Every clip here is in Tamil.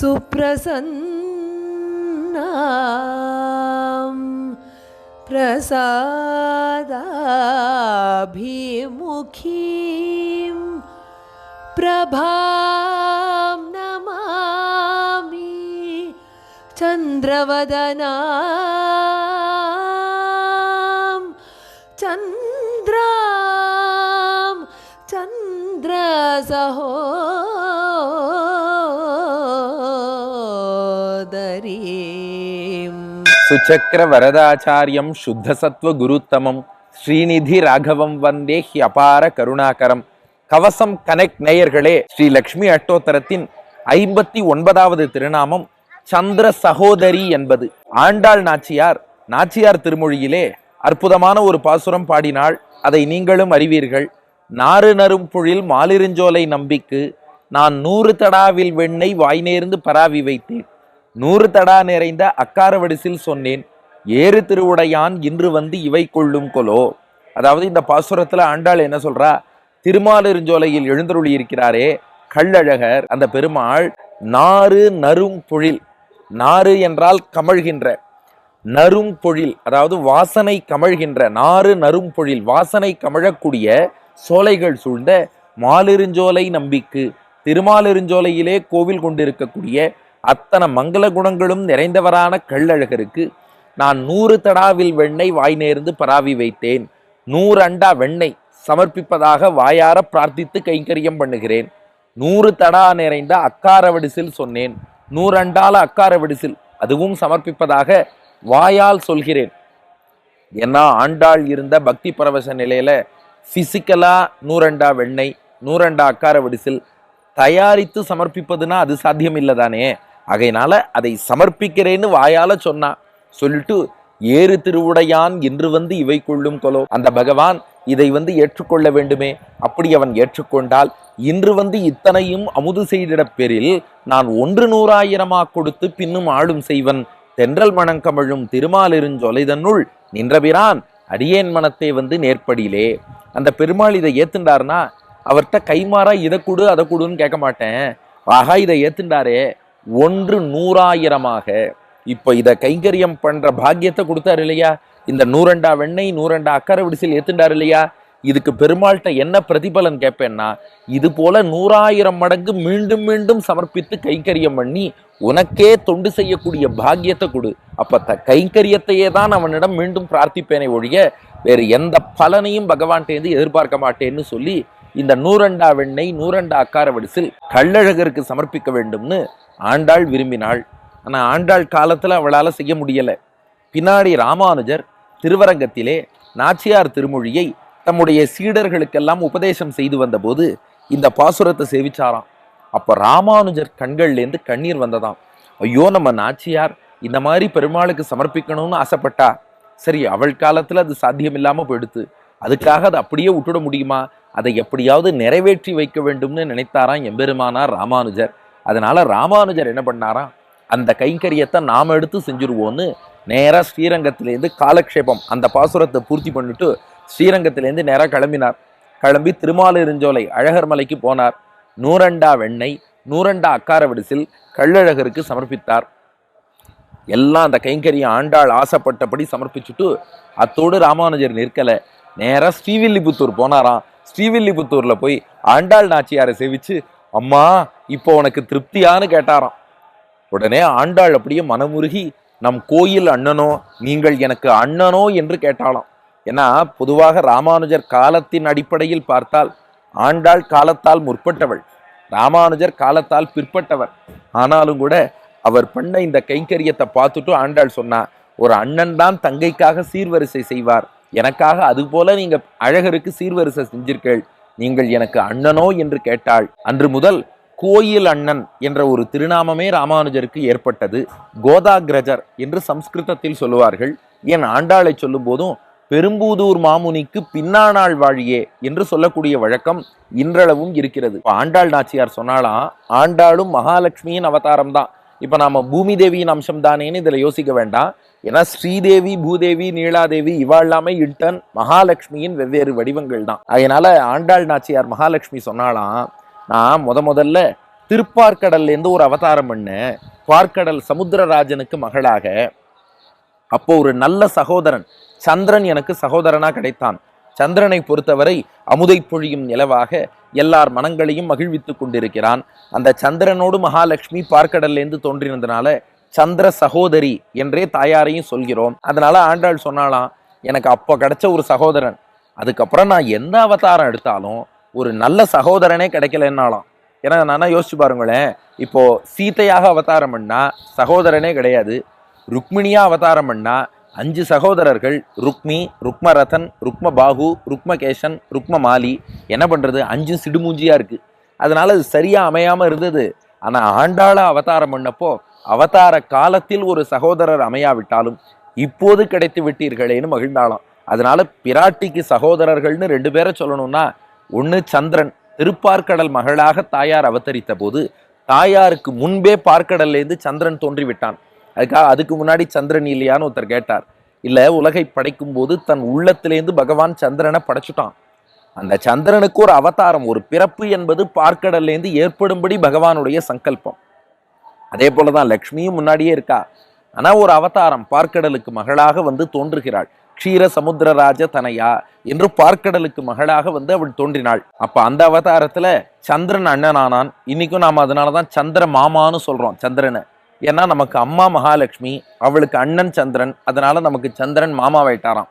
सुप्रसन्नां प्रसादाभिमुखीं प्रभां चन्द्रवदनां चन्द्रां चन्द्रसहोदरीम् சுச்சக்கர வரதாச்சாரியம் சுத்த சத்வ குருத்தமம் ஸ்ரீநிதி ராகவம் வந்தே ஹி அபார கருணாகரம் கவசம் கனெக்ட் நேயர்களே ஸ்ரீ லக்ஷ்மி அட்டோத்தரத்தின் ஐம்பத்தி ஒன்பதாவது திருநாமம் சந்திர சகோதரி என்பது. ஆண்டாள் நாச்சியார் நாச்சியார் திருமொழியிலே அற்புதமான ஒரு பாசுரம் பாடினாள். அதை நீங்களும் அறிவீர்கள். நாறு நரும் புழில் மாலிருஞ்சோலை நம்பிக்கு நான் நூறு தடாவில் வெண்ணை வாய் நேர்ந்து பராவி வைத்தேன். நூறு தடா நிறைந்த அக்கார வடிசில் சொன்னேன். ஏறு திருவுடையான் இன்று வந்து இவை கொள்ளும் கொலோ. அதாவது இந்த பாசுரத்தில் ஆண்டாள் என்ன சொல்றா? திருமாலிருஞ்சோலையில் எழுந்தருளி இருக்கிறாரே கள்ளழகர் அந்த பெருமாள் நாறு நரும் பொழில் நாறு என்றால் கமழ்கின்ற நரும் பொழில் அதாவது வாசனை கமழ்கின்ற நாறு நரும் பொழில் வாசனை கமழக்கூடிய சோலைகள் சூழ்ந்த மாலிருஞ்சோலை நம்பிக்கு திருமாலிருஞ்சோலையிலே கோவில் கொண்டிருக்கக்கூடிய அத்தனை மங்கள குணங்களும் நிறைந்தவரான கள்ளழகருக்கு நான் நூறு தடாவில் வெண்ணெய் வாய் நேர்ந்து பராவி வைத்தேன். நூறு அண்டா வெண்ணெய் சமர்ப்பிப்பதாக வாயார பிரார்த்தித்து கைங்கரியம் பண்ணுகிறேன். நூறு தடா நிறைந்த அக்காரவடிசில் சொன்னேன். நூறண்டால அக்கார விடுசில் அதுவும் சமர்ப்பிப்பதாக வாயால் சொல்கிறேன். ஏன்னா ஆண்டாள் இருந்த பக்தி பரவச நிலையில ஃபிசிக்கலாக நூறண்டா வெண்ணெய் நூறண்டா அக்கார விடுசில் தயாரித்து சமர்ப்பிப்பதுன்னா அது சாத்தியம் இல்லதானே ஆகையினால அதை சமர்ப்பிக்கிறேன்னு வாயால சொன்னா சொல்லிட்டு ஏறு திருவுடையான் என்று வந்து இவை கொள்ளும் கொலோ. அந்த பகவான் இதை வந்து ஏற்றுக்கொள்ள வேண்டுமே? அப்படி அவன் ஏற்றுக்கொண்டால் இன்று வந்து இத்தனையும் அமுது செய்திடப் பேரில் நான் ஒன்று நூறாயிரமா கொடுத்து பின்னும் ஆளும் செய்வன். தென்றல் மணங்கமழும் திருமாலிருஞ்சொலைதன்னுள் நின்றபிரான் அடியேன் மனத்தை வந்து நேர்ப்படியிலே. அந்த பெருமாள் இதை ஏத்துண்டாருன்னா அவர்கிட்ட கைமாறா இதை கொடு அதை கொடுன்னு கேட்க மாட்டேன். ஆகா இதை ஏத்துண்டாரே. ஒன்று நூறாயிரமாக. இப்போ இதை கைங்கரியம் பண்ற பாக்கியத்தை கொடுத்தாரு இல்லையா? இந்த நூறண்டா வெண்ணெய் நூறண்டா அக்கறை விடிசில் ஏத்துண்டார் இல்லையா? இதுக்கு பெருமாள்கிட்ட என்ன பிரதிபலன் கேட்பேன்னா இது போல நூறாயிரம் மடங்கு மீண்டும் மீண்டும் சமர்ப்பித்து கைங்கரியம் பண்ணி உனக்கே தொண்டு செய்யக்கூடிய பாக்கியத்தை கொடு. அப்ப த கைங்கரியத்தையே தான் அவனிடம் மீண்டும் பிரார்த்திப்பேனே ஒழிய வேறு எந்த பலனையும் பகவான்கிட்டேருந்து எதிர்பார்க்க மாட்டேன்னு சொல்லி இந்த நூறண்டா வெண்ணெய் நூறண்டா அக்கார வடிசில் கள்ளழகருக்கு சமர்ப்பிக்க வேண்டும்னு ஆண்டாள் விரும்பினாள். ஆனால் ஆண்டாள் காலத்தில் அவளால் செய்ய முடியலை. பின்னாடி ராமானுஜர் திருவரங்கத்திலே நாச்சியார் திருமொழியை தம்முடைய சீடர்களுக்கெல்லாம் உபதேசம் செய்து வந்தபோது இந்த பாசுரத்தை சேவிச்சாராம். அப்போ ராமானுஜர் கண்கள்லேருந்து கண்ணீர் வந்ததாம். ஐயோ நம்ம நாச்சியார் இந்த மாதிரி பெருமாளுக்கு சமர்ப்பிக்கணும்னு ஆசைப்பட்டா? சரி அவள் காலத்தில் அது சாத்தியம் இல்லாமல் போயிடுத்து. அதுக்காக அதை அப்படியே விட்டுட முடியுமா? அதை எப்படியாவது நிறைவேற்றி வைக்க வேண்டும்னு நினைத்தாராம் எம்பெருமானார் ராமானுஜர். அதனால ராமானுஜர் என்ன பண்ணாராம்? அந்த கைங்கரியத்தை நாம் எடுத்து செஞ்சுருவோன்னு நேராக ஸ்ரீரங்கத்திலேருந்து காலக்ஷேபம் அந்த பாசுரத்தை பூர்த்தி பண்ணிட்டு ஸ்ரீரங்கத்திலேருந்து நேராக கிளம்பினார். கிளம்பி திருமாலிருஞ்சோலை அழகர் மலைக்கு போனார். நூறண்டா வெண்ணெய் நூறண்டா அக்கார விடுசில் கள்ளழகருக்கு சமர்ப்பித்தார். எல்லாம் அந்த கைங்கரியம் ஆண்டாள் ஆசைப்பட்டபடி சமர்ப்பிச்சுட்டு அத்தோடு ராமானுஜர் நிற்கலை. நேராக ஸ்ரீவில்லிபுத்தூர் போனாராம். ஸ்ரீவில்லிபுத்தூரில் போய் ஆண்டாள் நாச்சியாரை சேவிச்சு அம்மா இப்போ உனக்கு திருப்தியான்னு கேட்டாராம். உடனே ஆண்டாள் அப்படியே மனமுருகி நம் கோயில் அண்ணனோ நீங்கள் எனக்கு அண்ணனோ என்று கேட்டாலாம் ஏன்னா பொதுவாக ராமானுஜர் காலத்தின் அடிப்படையில் பார்த்தால் ஆண்டாள் காலத்தால் முற்பட்டவள் ராமானுஜர் காலத்தால் பிற்பட்டவர். ஆனாலும் கூட அவர் பண்ண இந்த கைங்கரியத்தை பார்த்துட்டு ஆண்டாள் சொன்னா ஒரு அண்ணன் தான் தங்கைக்காக சீர்வரிசை செய்வார். எனக்காக அதுபோல நீங்கள் நீங்க அழகருக்கு சீர்வரிசை செஞ்சீர்கள் நீங்கள் எனக்கு அண்ணனோ என்று கேட்டாள். அன்று முதல் கோயில் அண்ணன் என்ற ஒரு திருநாமமே ராமானுஜருக்கு ஏற்பட்டது. கோதாகிரஜர் என்று சம்ஸ்கிருதத்தில் சொல்லுவார்கள். என் ஆண்டாளை சொல்லும் போதும் பெரும்பூதூர் மாமுனிக்கு பின்னானாள் வாழியே என்று சொல்லக்கூடிய வழக்கம் இன்றளவும் இருக்கிறது. ஆண்டாள் நாச்சியார் சொன்னாலாம் ஆண்டாளும் மகாலட்சுமியின் அவதாரம் தான். இப்போ நாம் பூமி தேவியின் அம்சம் தானேன்னு இதில் யோசிக்க வேண்டாம். ஏன்னா ஸ்ரீதேவி பூதேவி நீலாதேவி இவா எல்லாமே இன்டர்ன் மகாலட்சுமியின் வெவ்வேறு வடிவங்கள் தான் அதனால ஆண்டாள் நாச்சியார் மகாலட்சுமி சொன்னாலாம் நான் முத முதல்ல திருப்பார்க்கடல்லேருந்து ஒரு அவதாரம் பண்ணேன். பார்க்கடல் சமுத்திரராஜனுக்கு மகளாக. அப்போ ஒரு நல்ல சகோதரன் சந்திரன் எனக்கு சகோதரனாக கிடைத்தான். சந்திரனை பொறுத்தவரை அமுதை பொழியும் நிலவாக எல்லார் மனங்களையும் மகிழ்வித்து கொண்டிருக்கிறான். அந்த சந்திரனோடு மகாலட்சுமி பார்க்கடல்லேருந்து தோன்றினதுனால சந்திர சகோதரி என்றே தாயாரையும் சொல்கிறோம். அதனால ஆண்டாள் சொன்னாலாம் எனக்கு அப்போ கிடைச்ச ஒரு சகோதரன் அதுக்கப்புறம் நான் எந்த அவதாரம் எடுத்தாலும் ஒரு நல்ல சகோதரனே கிடைக்கலன்னாலாம். ஏன்னா நான் யோசிச்சு பாருங்களேன். இப்போ சீதையாக அவதாரம் பண்ணா சகோதரனே கிடையாது. ருக்மிணியாக அவதாரம் பண்ணா அஞ்சு சகோதரர்கள் ருக்மி ருக்மரதன் ருக்மபாகு ருக்மகேசன் ருக்மமாலி. என்ன பண்ணுறது அஞ்சும் சிடுமூஞ்சியாக இருக்குது அதனால் அது சரியாக அமையாமல் இருந்தது. ஆனால் ஆண்டாள அவதாரம் பண்ணப்போ அவதார காலத்தில் ஒரு சகோதரர் அமையாவிட்டாலும் இப்போது கிடைத்து விட்டீர்களேன்னு மகிழ்ந்தாலும் அதனால பிராட்டிக்கு சகோதரர்கள்னு ரெண்டு பேரை சொல்லணும்னா ஒன்று சந்திரன் திருப்பார்க்கடல் மகளாக தாயார் அவதரித்த போது தாயாருக்கு முன்பே பார்க்கடல்லேருந்து சந்திரன் தோன்றிவிட்டான். அதுக்காக அதுக்கு முன்னாடி சந்திரன் இல்லையான்னு ஒருத்தர் கேட்டார். இல்லை உலகை படைக்கும் போது தன் உள்ளத்திலேருந்து பகவான் சந்திரனை படைச்சுட்டான். அந்த சந்திரனுக்கு ஒரு அவதாரம் ஒரு பிறப்பு என்பது பார்க்கடல்லேருந்து ஏற்படும்படி பகவானுடைய சங்கல்பம். அதே போல தான் லக்ஷ்மியும் முன்னாடியே இருக்கா. ஆனால் ஒரு அவதாரம் பார்க்கடலுக்கு மகளாக வந்து தோன்றுகிறாள். க்ஷீர சமுத்திரராஜ தனையா என்று பார்க்கடலுக்கு மகளாக வந்து அவள் தோன்றினாள். அப்ப அந்த அவதாரத்துல சந்திரன் அண்ணனானான். இன்னைக்கும் நாம அதனாலதான் சந்திர மாமான்னு சொல்றோம் சந்திரனை. ஏன்னா நமக்கு அம்மா மகாலட்சுமி அவளுக்கு அண்ணன் சந்திரன் அதனால நமக்கு சந்திரன் மாமாவாயிட்டாராம்.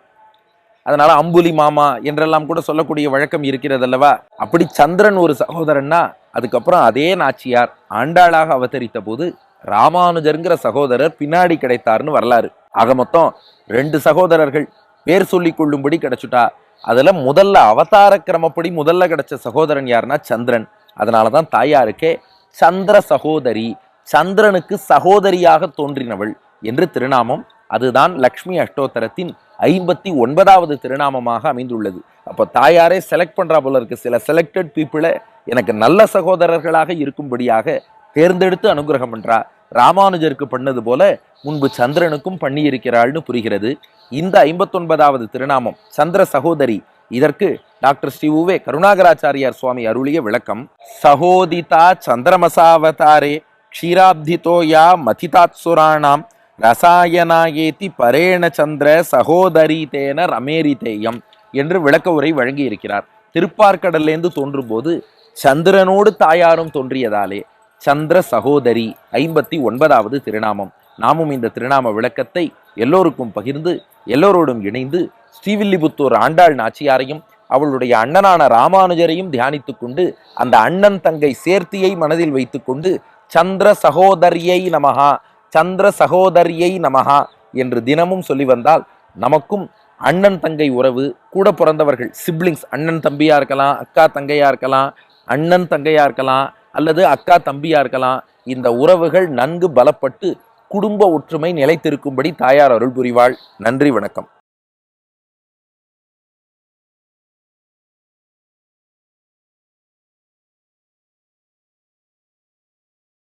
அதனால அம்புலி மாமா என்றெல்லாம் கூட சொல்லக்கூடிய வழக்கம் இருக்கிறது அல்லவா? அப்படி சந்திரன் ஒரு சகோதரன்னா அதுக்கப்புறம் அதே நாச்சியார் ஆண்டாளாக அவதரித்த போது ராமானுஜருங்கிற சகோதரர் பின்னாடி கிடைத்தார்னு வரலாறு. ஆக மொத்தம் ரெண்டு சகோதரர்கள் பேர் சொல்லி கொள்ளும்படி கிடைச்சுட்டா. அதில் முதல்ல அவதார கிரமப்படி முதல்ல கிடைச்ச சகோதரன் யாருன்னா சந்திரன். அதனாலதான் தாயாருக்கே சந்திர சகோதரி சந்திரனுக்கு சகோதரியாக தோன்றினவள் என்று திருநாமம். அதுதான் லக்ஷ்மி அஷ்டோத்தரத்தின் ஐம்பத்தி ஒன்பதாவது திருநாமமாக அமைந்துள்ளது. அப்போ தாயாரே செலக்ட் பண்ணுறா போல இருக்கு. சில செலக்டட் பீப்புளை எனக்கு நல்ல சகோதரர்களாக இருக்கும்படியாக தேர்ந்தெடுத்து அனுகிரகம் பண்ணுறா ராமானுஜருக்கு பண்ணது போல முன்பு சந்திரனுக்கும் பண்ணியிருக்கிறாள்னு புரிகிறது. இந்த ஐம்பத்தொன்பதாவது திருநாமம் சந்திர சகோதரி. இதற்கு டாக்டர் ஸ்ரீ உவே கருணாகராச்சாரியார் சுவாமி அருளிய விளக்கம். சகோதிதா சந்திரமசாவதாரே க்ஷீராப்திதோ யா மதிதாத்சுராணாம் ரசாயனாயேதி பரேண சந்திர சகோதரி தேன ரமேரிதேயம் என்று விளக்க உரை வழங்கியிருக்கிறார். திருப்பார்கடல்லேருந்து தோன்றும்போது சந்திரனோடு தாயாரும் தோன்றியதாலே சந்திர சகோதரி ஐம்பத்தி ஒன்பதாவது திருநாமம். நாமும் இந்த திருநாம விளக்கத்தை எல்லோருக்கும் பகிர்ந்து எல்லோரோடும் இணைந்து ஸ்ரீவில்லிபுத்தூர் ஆண்டாள் நாச்சியாரையும் அவளுடைய அண்ணனான ராமானுஜரையும் தியானித்து கொண்டு அந்த அண்ணன் தங்கை சேர்த்தியை மனதில் வைத்துக்கொண்டு சந்திர சகோதரியை நமஹா சந்திர சகோதரியை நமஹா என்று தினமும் சொல்லி வந்தால் நமக்கும் அண்ணன் தங்கை உறவு கூட பிறந்தவர்கள் சிப்ளிங்ஸ் அண்ணன் தம்பியாக இருக்கலாம் அக்கா தங்கையாக இருக்கலாம் அண்ணன் தங்கையாக இருக்கலாம் அல்லது அக்கா தம்பியா இருக்கலாம் இந்த உறவுகள் நன்கு பலப்பட்டு குடும்ப ஒற்றுமை நிலைத்திருக்கும்படி தாயார் அருள் புரிவாள். நன்றி வணக்கம்.